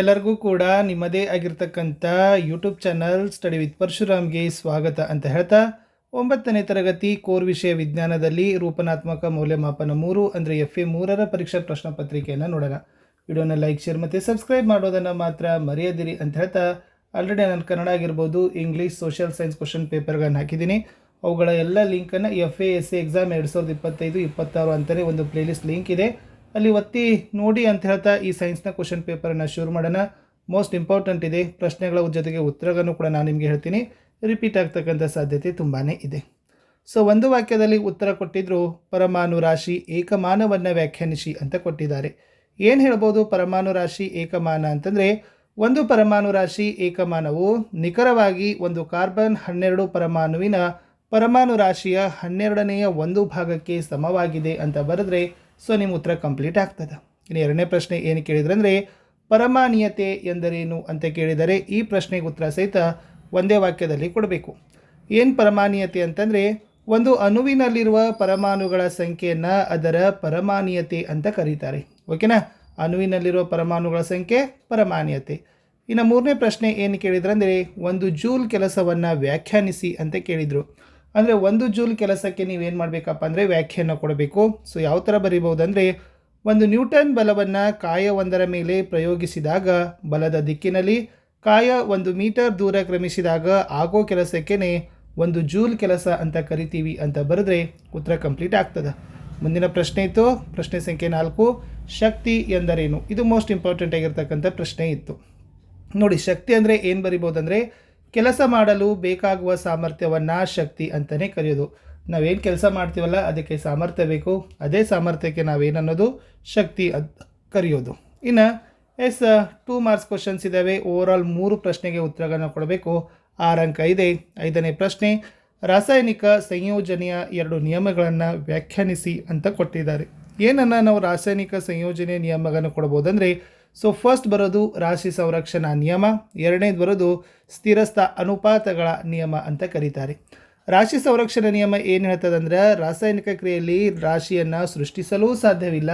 ಎಲ್ಲರಿಗೂ ಕೂಡ ನಿಮ್ಮದೇ ಆಗಿರ್ತಕ್ಕಂಥ ಯೂಟ್ಯೂಬ್ ಚಾನಲ್ ಸ್ಟಡಿ ವಿತ್ ಪರಶುರಾಮ್ಗೆ ಸ್ವಾಗತ ಅಂತ ಹೇಳ್ತಾ, ಒಂಬತ್ತನೇ ತರಗತಿ ಕೋರ್ ವಿಷಯ ವಿಜ್ಞಾನದಲ್ಲಿ ರೂಪನಾತ್ಮಕ ಮೌಲ್ಯಮಾಪನ ಮೂರು ಅಂದರೆ ಎಫ್ ಎ ಮೂರರ ಪರೀಕ್ಷಾ ಪ್ರಶ್ನೆ ಪತ್ರಿಕೆಯನ್ನು ನೋಡೋಣ. ವಿಡಿಯೋನ ಲೈಕ್ ಶೇರ್ ಮತ್ತು ಸಬ್ಸ್ಕ್ರೈಬ್ ಮಾಡೋದನ್ನು ಮಾತ್ರ ಮರೆಯದಿರಿ ಅಂತ ಹೇಳ್ತಾ ಆಲ್ರೆಡಿ ನಾನು ಕನ್ನಡ ಆಗಿರ್ಬೋದು ಇಂಗ್ಲೀಷ್ ಸೋಷಿಯಲ್ ಸೈನ್ಸ್ ಕ್ವಶನ್ ಪೇಪರ್ಗಳನ್ನು ಹಾಕಿದ್ದೀನಿ. ಅವುಗಳ ಎಲ್ಲ ಲಿಂಕನ್ನು F A S A exam ಎರಡು ಸಾವಿರದ ಇಪ್ಪತ್ತೈದು, ಇಪ್ಪತ್ತಾರು ಅಂತಲೇ ಒಂದು ಪ್ಲೇಲಿಸ್ಟ್ ಲಿಂಕ್ ಇದೆ. ಅಲ್ಲಿ ಒತ್ತಿ ನೋಡಿ ಅಂತ ಹೇಳ್ತಾ ಈ ಸೈನ್ಸ್ನ ಕ್ವಶನ್ ಪೇಪರನ್ನು ಶುರು ಮಾಡೋಣ. ಮೋಸ್ಟ್ ಇಂಪಾರ್ಟೆಂಟ್ ಇದೆ. ಪ್ರಶ್ನೆಗಳ ಜೊತೆಗೆ ಉತ್ತರಗಳನ್ನು ಕೂಡ ನಾನು ನಿಮಗೆ ಹೇಳ್ತೀನಿ. ರಿಪೀಟ್ ಆಗ್ತಕ್ಕಂಥ ಸಾಧ್ಯತೆ ತುಂಬಾ ಇದೆ. ಸೊ ಒಂದು ವಾಕ್ಯದಲ್ಲಿ ಉತ್ತರ ಕೊಟ್ಟಿದ್ರು, ಪರಮಾಣು ರಾಶಿ ಏಕಮಾನವನ್ನು ವ್ಯಾಖ್ಯಾನಿಸಿ ಅಂತ ಕೊಟ್ಟಿದ್ದಾರೆ. ಏನು ಹೇಳ್ಬೋದು ಪರಮಾಣು ರಾಶಿ ಏಕಮಾನ ಅಂತಂದರೆ, ಒಂದು ಪರಮಾಣು ರಾಶಿ ಏಕಮಾನವು ನಿಖರವಾಗಿ ಒಂದು ಕಾರ್ಬನ್ ಹನ್ನೆರಡು ಪರಮಾಣುವಿನ ಪರಮಾಣು ರಾಶಿಯ ಹನ್ನೆರಡನೆಯ ಒಂದು ಭಾಗಕ್ಕೆ ಸಮವಾಗಿದೆ ಅಂತ ಬರೆದ್ರೆ ಸೊ ನಿಮ್ಮ ಉತ್ತರ ಕಂಪ್ಲೀಟ್ ಆಗ್ತದೆ. ಇನ್ನು ಎರಡನೇ ಪ್ರಶ್ನೆ ಏನು ಕೇಳಿದ್ರೆ ಅಂದರೆ, ಪರಮಾನೀಯತೆ ಎಂದರೇನು ಅಂತ ಕೇಳಿದರೆ, ಈ ಪ್ರಶ್ನೆಗೆ ಉತ್ತರ ಸಹಿತ ಒಂದೇ ವಾಕ್ಯದಲ್ಲಿ ಕೊಡಬೇಕು. ಏನು ಪರಮಾಣೀಯತೆ ಅಂತಂದರೆ, ಒಂದು ಅಣುವಿನಲ್ಲಿರುವ ಪರಮಾಣುಗಳ ಸಂಖ್ಯೆಯನ್ನು ಅದರ ಪರಮಾನೀಯತೆ ಅಂತ ಕರೀತಾರೆ. ಓಕೆನಾ ಅಣುವಿನಲ್ಲಿರುವ ಪರಮಾಣುಗಳ ಸಂಖ್ಯೆ ಪರಮಾಣೀಯತೆ ಇನ್ನು ಮೂರನೇ ಪ್ರಶ್ನೆ ಏನು ಕೇಳಿದ್ರೆ ಅಂದರೆ, ಒಂದು ಜೂಲ್ ಕೆಲಸವನ್ನು ವ್ಯಾಖ್ಯಾನಿಸಿ ಅಂತ ಕೇಳಿದರು. ಅಂದರೆ ಒಂದು ಜೂಲ್ ಕೆಲಸಕ್ಕೆ ನೀವೇನು ಮಾಡಬೇಕಪ್ಪ ಅಂದರೆ ವ್ಯಾಖ್ಯಾನ ಕೊಡಬೇಕು. ಸೊ ಯಾವ ಥರ ಬರೀಬಹುದಂದರೆ, ಒಂದು ನ್ಯೂಟನ್ ಬಲವನ್ನು ಕಾಯವೊಂದರ ಮೇಲೆ ಪ್ರಯೋಗಿಸಿದಾಗ, ಬಲದ ದಿಕ್ಕಿನಲ್ಲಿ ಕಾಯ ಒಂದು ಮೀಟರ್ ದೂರ ಕ್ರಮಿಸಿದಾಗ ಆಗೋ ಕೆಲಸಕ್ಕೇ ಒಂದು ಜೂಲ್ ಕೆಲಸ ಅಂತ ಕರಿತೀವಿ ಅಂತ ಬರೆದ್ರೆ ಉತ್ತರ ಕಂಪ್ಲೀಟ್ ಆಗ್ತದೆ. ಮುಂದಿನ ಪ್ರಶ್ನೆ ಇತ್ತು. ಪ್ರಶ್ನೆ ಸಂಖ್ಯೆ ನಾಲ್ಕು, ಶಕ್ತಿ ಎಂದರೇನು? ಇದು ಮೋಸ್ಟ್ ಇಂಪಾರ್ಟೆಂಟ್ ಆಗಿರ್ತಕ್ಕಂಥ ಪ್ರಶ್ನೆ ಇತ್ತು. ನೋಡಿ, ಶಕ್ತಿ ಅಂದರೆ ಏನು ಬರಿಬೋದಂದರೆ ಕೆಲಸ ಮಾಡಲು ಬೇಕಾಗುವ ಸಾಮರ್ಥ್ಯವನ್ನು ಶಕ್ತಿ ಅಂತಲೇ ಕರೆಯೋದು. ನಾವೇನು ಕೆಲಸ ಮಾಡ್ತೀವಲ್ಲ ಅದಕ್ಕೆ ಸಾಮರ್ಥ್ಯ ಬೇಕು. ಅದೇ ಸಾಮರ್ಥ್ಯಕ್ಕೆ ನಾವೇನನ್ನೋದು ಶಕ್ತಿ ಅಂತ ಕರೆಯೋದು. ಇನ್ನು ಎಸ್, ಟೂ ಮಾರ್ಕ್ಸ್ ಕ್ವಶನ್ಸ್ ಇದ್ದಾವೆ ಓವರ್ ಮೂರು ಪ್ರಶ್ನೆಗೆ ಉತ್ತರಗಳನ್ನು ಕೊಡಬೇಕು. ಆರು ಅಂಕ ಇದೆ. ಐದನೇ ಪ್ರಶ್ನೆ, ರಾಸಾಯನಿಕ ಸಂಯೋಜನೆಯ ಎರಡು ನಿಯಮಗಳನ್ನು ವ್ಯಾಖ್ಯಾನಿಸಿ ಅಂತ ಕೊಟ್ಟಿದ್ದಾರೆ. ಏನನ್ನು ನಾವು ರಾಸಾಯನಿಕ ಸಂಯೋಜನೆ ನಿಯಮಗಳನ್ನು ಕೊಡ್ಬೋದಂದರೆ ಸೊ ಫಸ್ಟ್ ಬರೋದು ರಾಶಿ ಸಂರಕ್ಷಣಾ ನಿಯಮ, ಎರಡನೇದು ಬರೋದು ಸ್ಥಿರಸ್ಥ ಅನುಪಾತಗಳ ನಿಯಮ ಅಂತ ಕರೀತಾರೆ. ರಾಶಿ ಸಂರಕ್ಷಣಾ ನಿಯಮ ಏನು ಹೇಳ್ತದಂದ್ರೆ, ರಾಸಾಯನಿಕ ಕ್ರಿಯೆಯಲ್ಲಿ ರಾಶಿಯನ್ನು ಸೃಷ್ಟಿಸಲೂ ಸಾಧ್ಯವಿಲ್ಲ,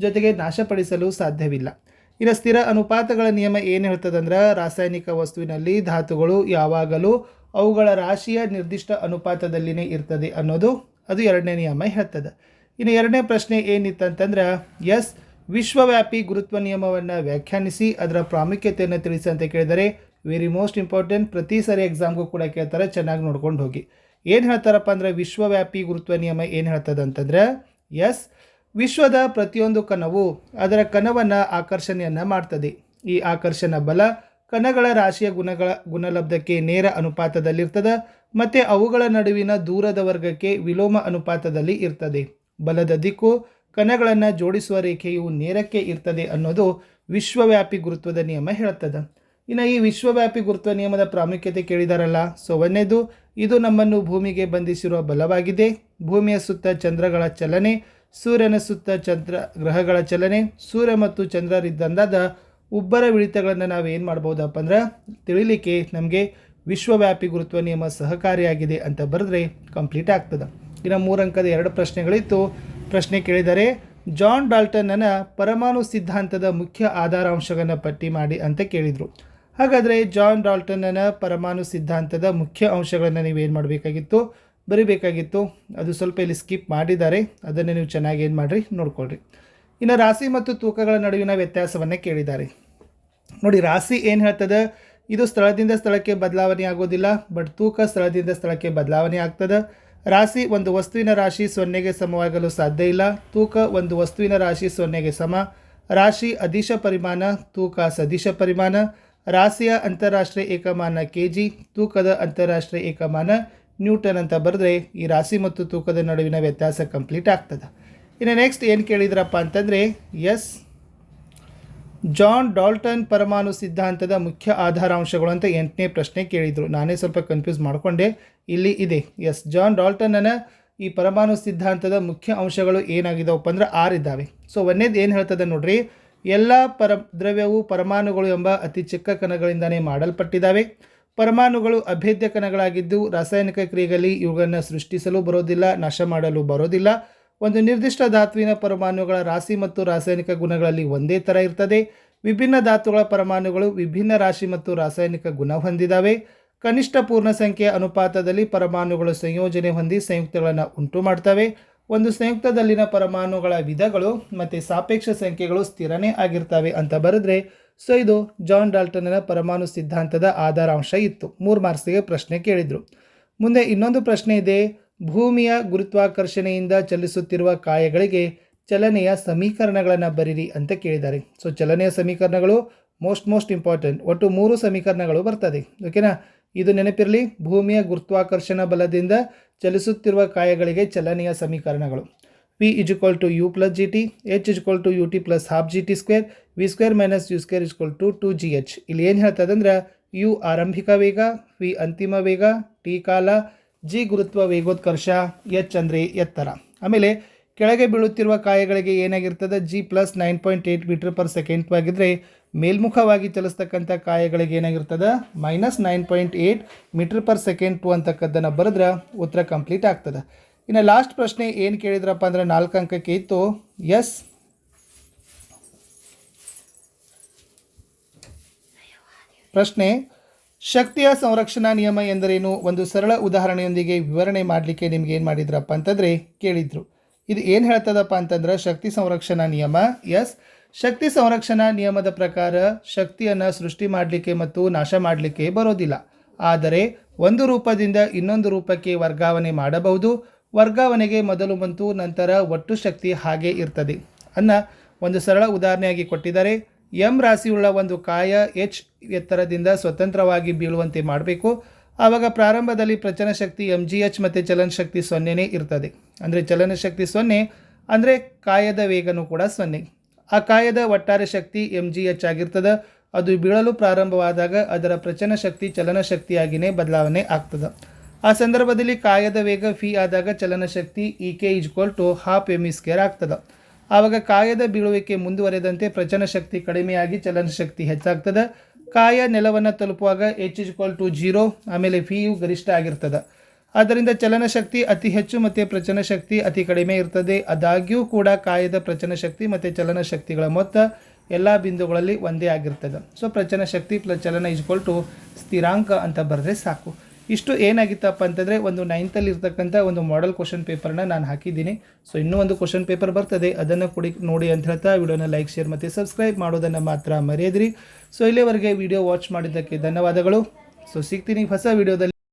ಜೊತೆಗೆ ನಾಶಪಡಿಸಲು ಸಾಧ್ಯವಿಲ್ಲ. ಇನ್ನು ಸ್ಥಿರ ಅನುಪಾತಗಳ ನಿಯಮ ಏನು ಹೇಳ್ತದಂದ್ರೆ, ರಾಸಾಯನಿಕ ವಸ್ತುವಿನಲ್ಲಿ ಧಾತುಗಳು ಯಾವಾಗಲೂ ಅವುಗಳ ರಾಶಿಯ ನಿರ್ದಿಷ್ಟ ಅನುಪಾತದಲ್ಲಿನೇ ಇರ್ತದೆ ಅನ್ನೋದು, ಅದು ಎರಡನೇ ನಿಯಮ ಹೇಳ್ತದೆ. ಇನ್ನು ಎರಡನೇ ಪ್ರಶ್ನೆ ಏನಿತ್ತಂತಂದ್ರೆ, ಎಸ್ ವಿಶ್ವವ್ಯಾಪಿ ಗುರುತ್ವ ನಿಯಮವನ್ನು ವ್ಯಾಖ್ಯಾನಿಸಿ ಅದರ ಪ್ರಾಮುಖ್ಯತೆಯನ್ನು ತಿಳಿಸಿ ಅಂತ ಕೇಳಿದರೆ ವೆರಿ ಮೋಸ್ಟ್ ಇಂಪಾರ್ಟೆಂಟ್ ಪ್ರತಿ ಸರಿ ಎಕ್ಸಾಮ್ಗೂ ಕೂಡ ಕೇಳ್ತಾರೆ, ಚೆನ್ನಾಗಿ ನೋಡ್ಕೊಂಡು ಹೋಗಿ. ಏನು ಹೇಳ್ತಾರಪ್ಪ ಅಂದರೆ, ವಿಶ್ವವ್ಯಾಪಿ ಗುರುತ್ವ ನಿಯಮ ಏನು ಹೇಳ್ತದೆ ಅಂತಂದ್ರೆ ಎಸ್ ವಿಶ್ವದ ಪ್ರತಿಯೊಂದು ಕಣವು ಅದರ ಕಣವನ್ನು ಆಕರ್ಷಣೆಯನ್ನು ಮಾಡ್ತದೆ. ಈ ಆಕರ್ಷಣ ಬಲ ಕಣಗಳ ರಾಶಿಯ ಗುಣಗಳ ಗುಣಲಬ್ಧಕ್ಕೆ ನೇರ ಅನುಪಾತದಲ್ಲಿರ್ತದೆ, ಮತ್ತು ಅವುಗಳ ನಡುವಿನ ದೂರದ ವರ್ಗಕ್ಕೆ ವಿಲೋಮ ಅನುಪಾತದಲ್ಲಿ ಇರ್ತದೆ. ಬಲದ ದಿಕ್ಕು ಕಣಗಳನ್ನು ಜೋಡಿಸುವ ರೇಖೆಯು ನೇರಕ್ಕೆ ಇರ್ತದೆ ಅನ್ನೋದು ವಿಶ್ವವ್ಯಾಪಿ ಗುರುತ್ವದ ನಿಯಮ ಹೇಳ್ತದೆ ಇನ್ನು ಈ ವಿಶ್ವವ್ಯಾಪಿ ಗುರುತ್ವ ನಿಯಮದ ಪ್ರಾಮುಖ್ಯತೆ ಕೇಳಿದಾರಲ್ಲ? ಸೊ ಒಂದನೇದು ಇದು ನಮ್ಮನ್ನು ಭೂಮಿಗೆ ಬಂಧಿಸಿರುವ ಬಲವಾಗಿದೆ. ಭೂಮಿಯ ಸುತ್ತ ಚಂದ್ರಗಳ ಚಲನೆ, ಸೂರ್ಯನ ಸುತ್ತ ಚಂದ್ರ ಗ್ರಹಗಳ ಚಲನೆ, ಸೂರ್ಯ ಮತ್ತು ಚಂದ್ರರಿದ್ದಂದಾದ ಉಬ್ಬರ ವಿಳಿತಗಳನ್ನು ನಾವು ಏನು ಮಾಡ್ಬೋದಪ್ಪ ಅಂದ್ರೆ, ತಿಳಿಲಿಕ್ಕೆ ನಮಗೆ ವಿಶ್ವವ್ಯಾಪಿ ಗುರುತ್ವ ನಿಯಮ ಸಹಕಾರಿಯಾಗಿದೆ ಅಂತ ಬರೆದ್ರೆ ಕಂಪ್ಲೀಟ್ ಆಗ್ತದೆ. ಇನ್ನು ಮೂರಂಕದ ಎರಡು ಪ್ರಶ್ನೆಗಳಿತ್ತು. ಪ್ರಶ್ನೆ ಕೇಳಿದರೆ, ಜಾನ್ ಡಾಲ್ಟನ್ನ ಪರಮಾಣು ಸಿದ್ಧಾಂತದ ಮುಖ್ಯ ಆಧಾರಾಂಶಗಳನ್ನು ಪಟ್ಟಿ ಮಾಡಿ ಅಂತ ಕೇಳಿದರು. ಹಾಗಾದರೆ ಜಾನ್ ಡಾಲ್ಟನ್ನ ಪರಮಾಣು ಸಿದ್ಧಾಂತದ ಮುಖ್ಯ ಅಂಶಗಳನ್ನು ನೀವೇನು ಮಾಡಬೇಕಾಗಿತ್ತು? ಬರಿಬೇಕಾಗಿತ್ತು. ಅದು ಸ್ವಲ್ಪ ಇಲ್ಲಿ ಸ್ಕಿಪ್ ಮಾಡಿದ್ದಾರೆ. ಅದನ್ನು ನೀವು ಚೆನ್ನಾಗಿ ಏನು ಮಾಡಿರಿ, ನೋಡ್ಕೊಳ್ರಿ. ಇನ್ನು ರಾಶಿ ಮತ್ತು ತೂಕಗಳ ನಡುವಿನ ವ್ಯತ್ಯಾಸವನ್ನು ಕೇಳಿದ್ದಾರೆ. ನೋಡಿ, ರಾಶಿ ಏನು ಹೇಳ್ತದೆ? ಇದು ಸ್ಥಳದಿಂದ ಸ್ಥಳಕ್ಕೆ ಬದಲಾವಣೆ ಆಗೋದಿಲ್ಲ, ಬಟ್ ತೂಕ ಸ್ಥಳದಿಂದ ಸ್ಥಳಕ್ಕೆ ಬದಲಾವಣೆ ಆಗ್ತದೆ. ರಾಶಿ ಒಂದು ವಸ್ತುವಿನ ರಾಶಿ ಸೊನ್ನೆಗೆ ಸಮವಾಗಲು ಸಾಧ್ಯ ಇಲ್ಲ. ತೂಕ ಒಂದು ವಸ್ತುವಿನ ರಾಶಿ ಸೊನ್ನೆಗೆ ಸಮ. ರಾಶಿ ಅದಿಶ ಪರಿಮಾಣ, ತೂಕ ಸದಿಶ ಪರಿಮಾಣ. ರಾಶಿಯ ಅಂತಾರಾಷ್ಟ್ರೀಯ ಏಕಮಾನ ಕೆ ಜಿ ತೂಕದ ಅಂತಾರಾಷ್ಟ್ರೀಯ ಏಕಮಾನ ನ್ಯೂಟನ್ ಅಂತ ಬರೆದ್ರೆ ಈ ರಾಶಿ ಮತ್ತು ತೂಕದ ನಡುವಿನ ವ್ಯತ್ಯಾಸ ಕಂಪ್ಲೀಟ್ ಆಗ್ತದೆ. ಇನ್ನು ನೆಕ್ಸ್ಟ್ ಏನು ಕೇಳಿದ್ರಪ್ಪ ಅಂತಂದರೆ ಎಸ್ ಜಾನ್ ಡಾಲ್ಟನ್ ಪರಮಾಣು ಸಿದ್ಧಾಂತದ ಮುಖ್ಯ ಆಧಾರಾಂಶಗಳು ಅಂತ ಎಂಟನೇ ಪ್ರಶ್ನೆ ಕೇಳಿದರು. ನಾನೇ ಸ್ವಲ್ಪ ಕನ್ಫ್ಯೂಸ್ ಮಾಡಿಕೊಂಡೆ. ಇಲ್ಲಿ ಇದೆ. ಎಸ್ ಜಾನ್ ಡಾಲ್ಟನ್ನ ಈ ಪರಮಾಣು ಸಿದ್ಧಾಂತದ ಮುಖ್ಯ ಅಂಶಗಳು ಏನಾಗಿದ್ದಾವಪ್ಪ ಅಂದ್ರೆ ಆರು ಇದ್ದಾವೆ. ಸೊ ಒಂದೇದು ಏನು ಹೇಳ್ತದೆ ನೋಡ್ರಿ? ಎಲ್ಲ ಪರ ದ್ರವ್ಯವು ಪರಮಾಣುಗಳು ಎಂಬ ಅತಿ ಚಿಕ್ಕ ಕಣಗಳಿಂದನೇ ಮಾಡಲ್ಪಟ್ಟಿದ್ದಾವೆ. ಪರಮಾಣುಗಳು ಅಭೇದ್ಯ ಕಣಗಳಾಗಿದ್ದು ರಾಸಾಯನಿಕ ಕ್ರಿಯೆಗಳಲ್ಲಿ ಇವುಗಳನ್ನು ಸೃಷ್ಟಿಸಲು ಬರೋದಿಲ್ಲ, ನಾಶ ಮಾಡಲು ಬರೋದಿಲ್ಲ. ಒಂದು ನಿರ್ದಿಷ್ಟ ಧಾತುವಿನ ಪರಮಾಣುಗಳ ರಾಶಿ ಮತ್ತು ರಾಸಾಯನಿಕ ಗುಣಗಳಲ್ಲಿ ಒಂದೇ ಥರ ಇರ್ತದೆ. ವಿಭಿನ್ನ ಧಾತುಗಳ ಪರಮಾಣುಗಳು ವಿಭಿನ್ನ ರಾಶಿ ಮತ್ತು ರಾಸಾಯನಿಕ ಗುಣ ಹೊಂದಿದ್ದಾವೆ ಕನಿಷ್ಠ ಪೂರ್ಣ ಸಂಖ್ಯೆಯ ಅನುಪಾತದಲ್ಲಿ ಪರಮಾಣುಗಳು ಸಂಯೋಜನೆ ಹೊಂದಿ ಸಂಯುಕ್ತಗಳನ್ನು ಉಂಟು ಮಾಡ್ತವೆ. ಒಂದು ಸಂಯುಕ್ತದಲ್ಲಿನ ಪರಮಾಣುಗಳ ವಿಧಗಳು ಮತ್ತು ಸಾಪೇಕ್ಷ ಸಂಖ್ಯೆಗಳು ಸ್ಥಿರನೇ ಆಗಿರ್ತವೆ ಅಂತ ಬರೆದ್ರೆ, ಸೊ ಇದು ಜಾನ್ ಡಾಲ್ಟನ್ನ ಪರಮಾಣು ಸಿದ್ಧಾಂತದ ಆಧಾರಾಂಶ ಇತ್ತು. ಮೂರು ಮಾರ್ಕ್ಸಿಗೆ ಪ್ರಶ್ನೆ ಕೇಳಿದರು. ಮುಂದೆ ಇನ್ನೊಂದು ಪ್ರಶ್ನೆ ಇದೆ. ಭೂಮಿಯ ಗುರುತ್ವಾಕರ್ಷಣೆಯಿಂದ ಚಲಿಸುತ್ತಿರುವ ಕಾಯಗಳಿಗೆ ಚಲನೆಯ ಸಮೀಕರಣಗಳನ್ನು ಬರೀರಿ ಅಂತ ಕೇಳಿದ್ದಾರೆ. ಸೊ ಚಲನೆಯ ಸಮೀಕರಣಗಳು ಮೋಸ್ಟ್ ಮೋಸ್ಟ್ ಇಂಪಾರ್ಟೆಂಟ್ ಒಟ್ಟು ಮೂರು ಸಮೀಕರಣಗಳು ಬರ್ತದೆ. ಓಕೆನಾ ಇದು ನೆನಪಿರಲಿ, ಭೂಮಿಯ ಗುರುತ್ವಾಕರ್ಷಣ ಬಲದಿಂದ ಚಲಿಸುತ್ತಿರುವ ಕಾಯಗಳಿಗೆ ಚಲನೆಯ ಸಮೀಕರಣಗಳು. V is equal to U plus G T H is equal to U T plus half G T square V square minus U square is equal to two G H ಇಲ್ಲಿ ಏನು ಹೇಳ್ತದೆ ಅಂದರೆ ಯು ಆರಂಭಿಕ ವೇಗ V ಅಂತಿಮ ವೇಗ T ಕಾಲ G ಗುರುತ್ವ ವೇಗೋತ್ಕರ್ಷ, ಎಚ್ ಅಂದರೆ ಎತ್ತರ. ಆಮೇಲೆ ಕೆಳಗೆ ಬೀಳುತ್ತಿರುವ ಕಾಯಗಳಿಗೆ ಏನಾಗಿರ್ತದೆ? G plus nine point eight metre per second ಆಗಿದ್ದರೆ ಮೇಲ್ಮುಖವಾಗಿ ಚಲಿಸ್ತಕ್ಕಂಥ ಕಾಯಗಳಿಗೆ ಏನಾಗಿರ್ತದೆ? Minus nine point eight metre per second two ಅಂತಕ್ಕದ್ದನ್ನು ಬರೆದ್ರೆ ಉತ್ತರ ಕಂಪ್ಲೀಟ್ ಆಗ್ತದೆ. ಇನ್ನು ಲಾಸ್ಟ್ ಪ್ರಶ್ನೆ ಏನು ಕೇಳಿದ್ರಪ್ಪ ಅಂದರೆ ನಾಲ್ಕು ಅಂಕಕ್ಕೆ ಇತ್ತು. ಎಸ್. ಪ್ರಶ್ನೆ ಶಕ್ತಿಯ ಸಂರಕ್ಷಣಾ ನಿಯಮ ಎಂದರೇನು? ಒಂದು ಸರಳ ಉದಾಹರಣೆಯೊಂದಿಗೆ ವಿವರಣೆ ಮಾಡಲಿಕ್ಕೆ ನಿಮ್ಗೆ ಏನು ಮಾಡಿದ್ರಪ್ಪ ಅಂತಂದರೆ ಕೇಳಿದ್ರು. ಇದು ಏನು ಹೇಳ್ತದಪ್ಪ ಅಂತಂದ್ರೆ ಶಕ್ತಿ ಸಂರಕ್ಷಣಾ ನಿಯಮ. ಎಸ್. ಶಕ್ತಿ ಸಂರಕ್ಷಣಾ ನಿಯಮದ ಪ್ರಕಾರ ಶಕ್ತಿಯನ್ನು ಸೃಷ್ಟಿ ಮಾಡಲಿಕ್ಕೆ ಮತ್ತು ನಾಶ ಮಾಡಲಿಕ್ಕೆ ಬರೋದಿಲ್ಲ. ಆದರೆ ಒಂದು ರೂಪದಿಂದ ಇನ್ನೊಂದು ರೂಪಕ್ಕೆ ವರ್ಗಾವಣೆ ಮಾಡಬಹುದು. ವರ್ಗಾವಣೆಗೆ ಮೊದಲು ಬಂತು ನಂತರ ಒಟ್ಟು ಶಕ್ತಿ ಹಾಗೆ ಇರ್ತದೆ. ಅನ್ನ ಒಂದು ಸರಳ ಉದಾಹರಣೆಯಾಗಿ ಕೊಟ್ಟಿದ್ದಾರೆ. ಎಂ ರಾಶಿಯುಳ್ಳ ಒಂದು ಕಾಯ ಎಚ್ ಎತ್ತರದಿಂದ ಸ್ವತಂತ್ರವಾಗಿ ಬೀಳುವಂತೆ ಮಾಡಬೇಕು. ಆವಾಗ ಪ್ರಾರಂಭದಲ್ಲಿ ಪ್ರಚನ ಶಕ್ತಿ ಎಂ ಜಿ ಎಚ್ ಮತ್ತು ಚಲನ ಶಕ್ತಿ ಸೊನ್ನೆನೇ ಇರ್ತದೆ. ಅಂದರೆ ಚಲನ ಶಕ್ತಿ ಸೊನ್ನೆ, ಅಂದರೆ ಕಾಯದ ವೇಗನೂ ಕೂಡ ಸೊನ್ನೆ. ಆ ಕಾಯದ ಒಟ್ಟಾರೆ ಶಕ್ತಿ ಎಂ ಜಿ ಎಚ್ ಆಗಿರ್ತದೆ. ಅದು ಬೀಳಲು ಪ್ರಾರಂಭವಾದಾಗ ಅದರ ಪ್ರಚನ ಶಕ್ತಿ ಚಲನ ಶಕ್ತಿಯಾಗಿಯೇ ಬದಲಾವಣೆ ಆಗ್ತದೆ. ಆ ಸಂದರ್ಭದಲ್ಲಿ ಕಾಯದ ವೇಗ ಫಿ ಆದಾಗ ಚಲನ ಶಕ್ತಿ E K equal to half M E square ಆಗ್ತದೆ. ಆವಾಗ ಕಾಯದ ಬೀಳುವಿಕೆ ಮುಂದುವರೆದಂತೆ ಪ್ರಚನ ಶಕ್ತಿ ಕಡಿಮೆಯಾಗಿ ಚಲನ ಶಕ್ತಿ ಹೆಚ್ಚಾಗ್ತದೆ. ಕಾಯ ನೆಲವನ್ನು ತಲುಪುವಾಗ H is equal to zero ಆಮೇಲೆ ಫಿ ಯು ಗರಿಷ್ಠ ಆಗಿರ್ತದೆ. ಆದ್ದರಿಂದ ಚಲನ ಶಕ್ತಿ ಅತಿ ಹೆಚ್ಚು ಮತ್ತು ಪ್ರಚನ ಶಕ್ತಿ ಅತಿ ಕಡಿಮೆ ಇರ್ತದೆ. ಆದಾಗ್ಯೂ ಕೂಡ ಕಾಯದ ಪ್ರಚನ ಶಕ್ತಿ ಮತ್ತು ಚಲನ ಶಕ್ತಿಗಳ ಮೊತ್ತ ಎಲ್ಲ ಬಿಂದುಗಳಲ್ಲಿ ಒಂದೇ ಆಗಿರ್ತದೆ. ಸೊ ಪ್ರಚನ ಶಕ್ತಿ ಪ್ಲಸ್ ಚಲನ ಇಜ್ಕೊಲ್ ಟು ಸ್ಥಿರಾಂಕ ಅಂತ ಬರೆದ್ರೆ ಸಾಕು. ಇಷ್ಟು ಏನಾಗಿತ್ತಪ್ಪ ಅಂತಂದರೆ ಒಂದು ನೈನ್ತಲ್ಲಿ ಇರ್ತಕ್ಕಂಥ ಒಂದು ಮಾಡಲ್ ಕ್ವಶನ್ ಪೇಪರ್ನ ನಾನು ಹಾಕಿದ್ದೀನಿ. ಸೊ ಇನ್ನೂ ಒಂದು ಕ್ವಶನ್ ಪೇಪರ್ ಬರ್ತದೆ. ಅದನ್ನು ಕೊಡಿ ನೋಡಿ ಅಂತ ಹೇಳ್ತಾ ವಿಡಿಯೋನ ಲೈಕ್ ಶೇರ್ ಮತ್ತು ಸಬ್ಸ್ಕ್ರೈಬ್ ಮಾಡೋದನ್ನು ಮಾತ್ರ ಮರೆಯದಿರಿ. ಸೊ ಇಲ್ಲಿವರೆಗೆ ವಿಡಿಯೋ ವಾಚ್ ಮಾಡಿದ್ದಕ್ಕೆ ಧನ್ಯವಾದಗಳು. ಸೊ ಸಿಗ್ತೀನಿ ಹೊಸ ವಿಡಿಯೋದಲ್ಲಿ.